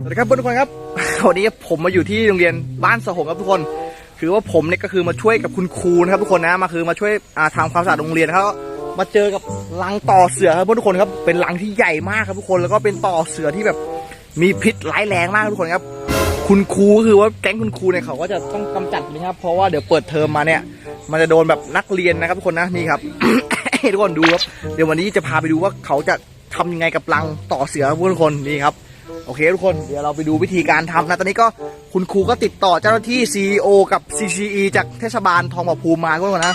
สวัสดีครับเพื่อนทุกคนครับวันนี้ผมมาอยู่ที่โรงเรียนบ้านสหงครับทุกคน คือว่าผมเนี่ยก็คือมาช่วยกับคุณครูนะครับทุกคนนะมาคือมาช่วยทำความสะอาดโรงเรียนครับมาเจอกับรังต่อเสือครับเพื่อนทุกคนครับเป็นรังที่ใหญ่มากครับทุกคนแล้วก็เป็นต่อเสือที่แบบมีพิษร้ายแรงมากทุกคนครับ คุณครูคือว่าแก๊งคุณครูเนี่ยเขาก็จะต้องกำจัดนะครับ เพราะว่าเดี๋ยวเปิดเทอมมาเนี่ย มันจะโดนแบบนักเรียนนะครับทุกคนนะนี่ครับทุกคนดูครับเดี๋ยววันนี้จะพาไปดูว่าเขาจะทำยังไงกับรังต่อเสือทุกคนนี่ครับ โอเคทุกคนเดี๋ยวเราไปดูวิธีการทำนะ ตอนนี้ก็คุณครูก็ติดต่อเจ้าหน้าที่ CEO กับ CCE จากเทศบาลทองผาภูมิมาทุกคนนะ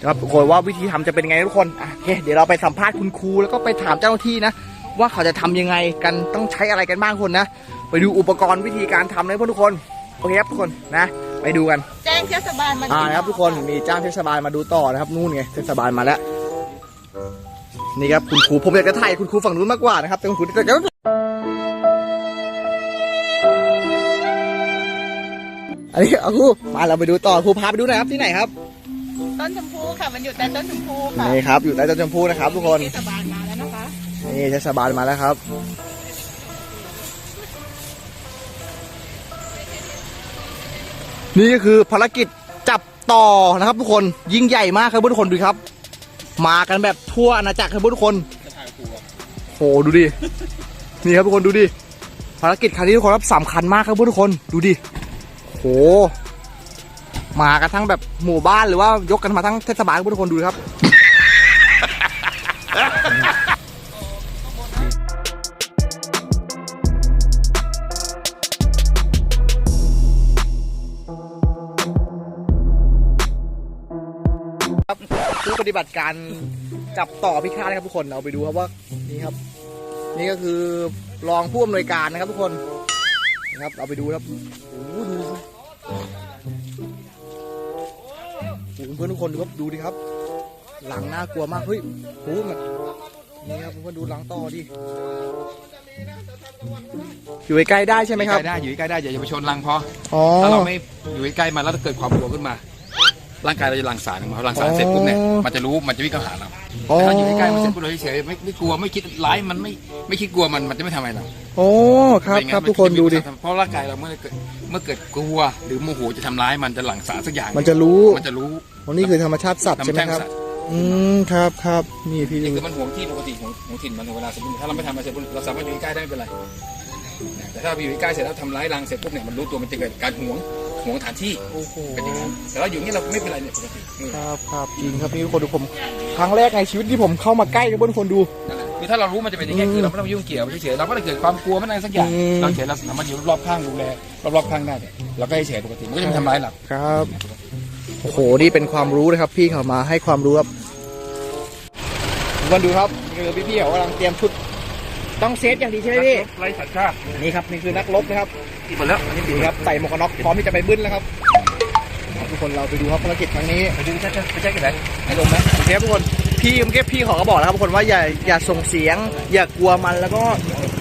นะครับทุกคนว่าวิธีทำจะเป็นยังไงทุกคนอะโอเคเดี๋ยวเราไปสัมภาษณ์คุณครูแล้วก็ไปถามเจ้าหน้าที่นะ ว่าเขาจะทำยังไงกันต้องใช้อะไรกันบ้างคนนะ ไปดูอุปกรณ์วิธีการทำเลยพวกทุกคนโอเคครับทุกคนนะ ไปดูกัน แจ้งเทศบาลมาอ่านะครับทุกคนมีจ้างเทศบาลมาดูต่อนะครับนู่นไงเทศบาลมาแล้วนี่ครับคุณครูผมอยากจะถ่ายคุณครูฝั่งนู้นมากกว่านะครับแต่คุณครูแต่ก็ อันนี้เอาครูมาเราไปดูต่อครูพาไปดูหน่อยครับที่ไหนครับต้นชมพูค่ะมันอยู่ใต้ต้นชมพูค่ะนี่ครับ อยู่ใต้ต้นชมพูนะครับ ทุกคนเทศบาลมาแล้วนะคะนี่เทศบาลมาแล้วครับนี่ก็คือภารกิจจับต่อนะครับ ทุกคนยิ่งใหญ่มากครับทุกคนดูครับ มากันแบบทั่วอาณาจักรครับทุกคนโหดูดินี่ครับทุกคนดูดิภารกิจครั้งนี้ทุกคนครับสำคัญมากครับทุกคนดูดิ โห มากันทั้งแบบหมู่บ้านหรือว่ายกกันมาทั้งเทศบาลครับทุกคนดูครับครับผู้ปฏิบัติการจับต่อพิฆาตนะครับทุกคนเราไปดูครับว่านี่ครับ นี่ก็คือรองผู้อำนวยการนะครับทุกคนนะครับเราไปดูครับโอ้ดู พื่อนทุกคนดูครับดูดิครับ หลังน่ากลัวมากเฮ้ยโอ้โหมันนี่ครับเพื่อนดูหลังต่อดิอยู่ใกล้ๆได้ใช่ไหมครับ ใกล้ได้อยู่ใกล้ได้อย่าไปชนรังพออ๋อ ถ้าเราไม่อยู่ใกล้มันแล้วเกิดความกลัวขึ้นมา ร่างกายเราจะหลั่งสารออกมาพอหลั่งสารเสร็จปุ๊บเนี่ยอ๋อมันจะรู้มันจะวิ่งเข้าหาเราอ๋อแต่ถ้าอยู่ใกล้ๆมันเสร็จปุ๊บเราเฉยๆไม่ไม่กลัวไม่คิดร้ายมันไม่ไม่คิดกลัวมันมันจะไม่ทำอะไรเราโอ้ครับไม่งั้ครับมัทุกคนดูดิเพราะร่างกายเราเมื่อเกิดเมื่อเกิดกลัวหรือโมโหจะทำร้ายมันจะหลั่งสารสักอย่างมันจะรู้มันจะรู้วันนี้คือธรรมชาติสัตว์ใช่ไหมทำแท้งครับสัตว์อืมครับครับนี่พี่นี่คือมันห่วงที่ปกติของของถิ่นมันเวลาสมมติถ้าเราไม่ทำอะไรเสร็จปุ๊บเราสามารถอยู่ใกล้ได้ไม่เป็นไรแต่ถ้าเราอยู่ใกล้เสร็จแล้วทำร้ายรังเสร็จปุ๊บเนี่ยมันรู้ตัวมันจะเกิดการห่วง ห่วงสถานที่โอ้โหเป็นอย่างนั้นแต่เราอยู่นี่เราไม่เป็นไรเนี่ยปกติอืมครับครับจริงครับนี่ทุกคนดูผมครั้งแรกในชีวิตที่ผมเข้ามาใกล้กับทุกคนดู นั่นแหละคือถ้าเรารู้มันจะเป็นอย่างนี้อืมคือเราไม่ต้องยุ่งเกี่ยวเฉยๆเราไม่ได้เกิดความกลัวไม่ได้สักอย่างอืม เราเฉยเราสามารถอยู่รอบๆข้างดูแลรอบๆข้างได้เนี่ยเราก็เฉยๆปกติมันก็จะไม่ทำร้ายเราครับโอ้โหนี่เป็นความรู้นะครับพี่เขามาให้ความรู้ครับทุกคนดูครับนี่คือพี่ๆเขากำลังเตรียมชุด ต้องเซฟอย่างดีใช่ไหมพี่ไร้สัญชาตินี่ครับนี่คือนักรบนะครับหมดแล้วนี่ครับใส่หมวกกันน็อกพร้อมที่จะไปบึ้นแล้วครับทุกคนเราไปดูครับภารกิจครั้งนี้ไปดูใช่ๆไปใช่กันไหนให้ลงไหมโอเคครับทุกคนพี่เมื่อกี้พี่เขาก็บอกแล้วครับทุกคนว่าอย่าอย่าส่งเสียง อย่ากลัวมันแล้วก็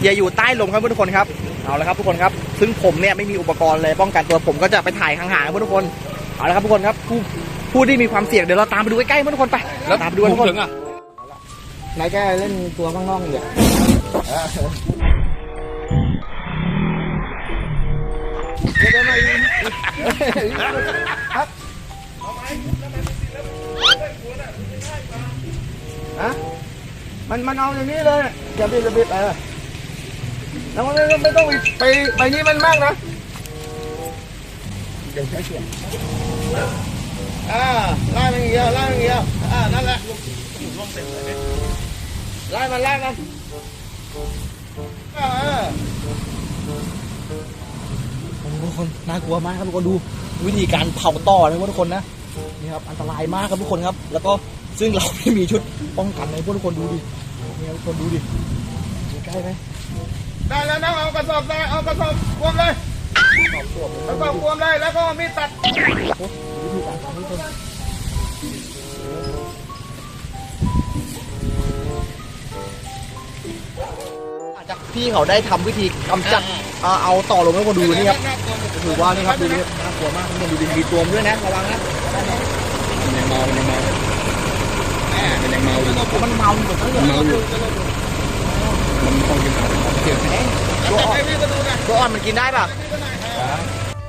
อย่าอยู่ใต้ลมครับทุกคนครับเอาละครับทุกคนครับ ซึ่งผมเนี่ยไม่มีอุปกรณ์เลยป้องกันตัวผมก็จะไปถ่ายห่างๆครับทุกคนเอาละครับทุกคนครับผู้ผู้ที่มีความเสี่ยงเดี๋ยวเราตามไปดูใกล้ๆครับทุกคนไปแล้วตามไปดูกันทุกคน ถึงอะ นายแกเล่นตัวข้างนอกอยู่ เดี๋ยวมาอีกครับฮะมันมันเอาอย่างนี้เลยอย่าบิดอย่าบิดเออแล้วมันไม่ต้องไปไปนี่มันมากนะเดี๋ยวใช้เสียงอ่าไล่มันอย่างเงี้ยไล่มันอย่างเงี้ยอ่านั่นแหละไล่มันไล่มัน เออโอ้โหทุกคนน่ากลัวมากครับทุกคนดูวิธีการเผาต่อนะครับทุกคนนะนี่ครับอันตรายมากครับทุกคนครับ แล้วก็ซึ่งเราไม่มีชุดป้องกันเลยพวกทุกคนดูดินี่ครับทุกคนดูดิดูใกล้ไหมได้แล้วนะเอากระสอบได้เอากระสอบรวมเลยตอบตัวผมกระสอบรวมเลยแล้วก็มีดตัดโอ้วิธีการทำทุกคน พี่เขาได้ทำวิธีกำจัดเอาเอาต่อลงให้คนดูนี่ครับถือว่านี่ครับดูนี่น่ากลัวมากทุกคนดูดิมีตัวมนด้วยนะระวังนะมันยังเมามันยังเมาแม่มันยังเมาอยู่มันเมาหมดทั้งเลยมันเมาอยู่มันคงจะเมาเกี่ยวกับตัวอ่อนให้พี่ตัวอ่อนมันกินได้ป่ะ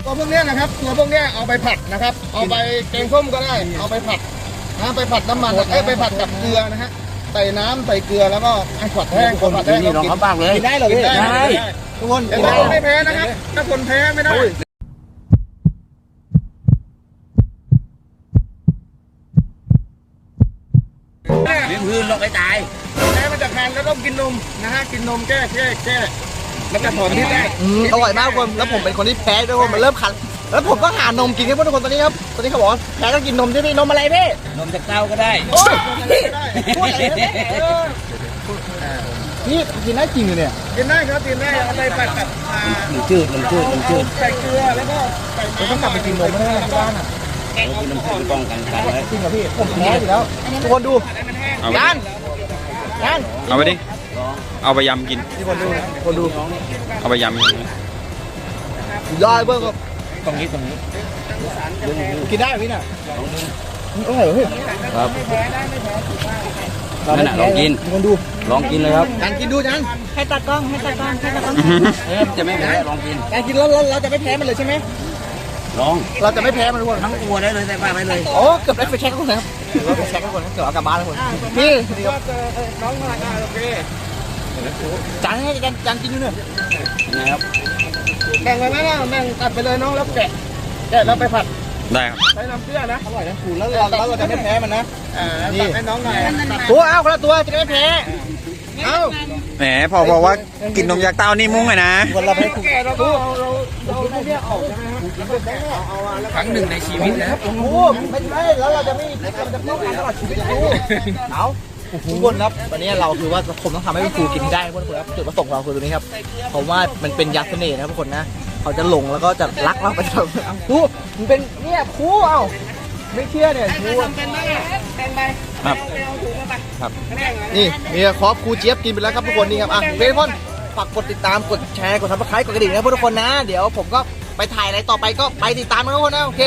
ตัวพวกเนี้ยนะครับ ตัวพวกเนี้ยเอาไปผัดนะครับ เอาไปแกงส้มก็ได้ เอาไปผัดนะไปผัดน้ำมันเอ้ยไปผัดกับเกลือนะฮะ ใส่น้ำใส่เกลือแล้วก็ให้ผัดแห้งคนผัดแห้งเรากินกินได้เหรอกินพี่ได้ได้ ทุกคนแต่กินถ้าได้คนไม่แพ้นะครับ ถ้าคนแพ้ไม่ได้เลี้ยงพื้นลงไปตาย แพ้มันจะคันแล้วต้องกินนมนะฮะกินนมแก้แก้แก้มันจะถอนที่ได้ อืมอร่อยมากทุกคนแล้วผมเป็นคนที่แพ้ด้วยทุกคนมันเริ่มคัน แล้วผมก็หานมกินครับทุกคนตอนนี้ครับตอนนี้เขาบอกว่าแพ้ต้องกินนมใช่ไหมนมอะไรพี่นมจากเต้าก็ได้โอ้ยพี่พูดอะไรเนี่ยเออนี่กินได้จริงเลยเนี่ยกินได้ครับกินได้เอาไปผัดกับอ่าหนึ่งจืดหนึ่งจืดหนึ่งจืดใส่เกลือแล้วก็ใส่เราต้องกลับไปกินนมไม่ได้ที่บ้านอะเรากินน้ำจืดป้องกันกันไว้จริงเหรอพี่ผมแพ้อยู่แล้วทุกคนดูจานจานเอาไปดิเอาไปยำกินทุกคนดูคนดูเอาไปยำกินยอดเบิ้งครับ ตรงนี้ตรงนี้กินได้เหรอพี่น่ะอร่อยเหรอพี่ครับนั่นน่ะลองกินทุกคนดูลองกินเลยครับจานกินดูจานให้ตากล้องให้ตากล้องให้ตากล้องเอ๊ะจะไม่แพ้ลองกินจานกินแล้วเราเราจะไม่แพ้มันเลยใช่ไหมลองเราจะไม่แพ้มันทุกคนทั้งตัวได้เลยใส่ปากได้เลย โอ้เกือบได้ไปเช็คทุกคนครับเกือบไปเช็คทุกคนเกือบเอากลับบ้านทุกคนนี่นี่ครับน้องมาอ่าโอเคจานให้จานจานกินอยู่เนี่ยยังไงครับ แบ่งไปไหมล่ะแบ่งตัดไปเลยน้องแล้วแกะแกะแล้วไปผัดได้ครับใช้น้ำเกลือนะอร่อยนะคูแล้วเราแล้วเราจะไม่แพ้มันนะอ่าตัดให้น้องหน่อยตัดตัวเอาคนละตัวจะได้ไม่แพ้เอ้าแหมพอบอกว่ากินนมจากเต้านี่มุ้งเลยนะคนเราไม่ได้คูแกะเราก็เอาเราเราไม่เรียกออกใช่ไหมครับครั้งหนึ่งในชีวิตนะโอ้โหไม่ใช่แล้วเราจะไม่เราจะป้องกันตลอดชีวิตคูเอา ทุกคนครับวันนี้เราคือว่าผมต้องทำให้คุณครูกินให้ได้ทุกคนครับจุดประสงค์ของเราคือตัวนี้ครับผมว่ามันเป็นยาเสน่ห์นะครับทุกคนนะเขาจะหลงแล้วก็จะรักเราไปตลอดครูมันเป็นเนี่ยครูเอ้าไม่เชื่อเนี่ยครูครับนี่นี่ครอบครูเจี๊ยบกินไปแล้วครับทุกคนนี่ครับอะเพื่อนๆฝากกดติดตามกดแชร์กดซับสไครต์กดกระดิ่งนะทุกคนนะ เดี๋ยวผมก็ไปถ่ายอะไรต่อไปก็ไปติดตามนะทุกคนนะโอเค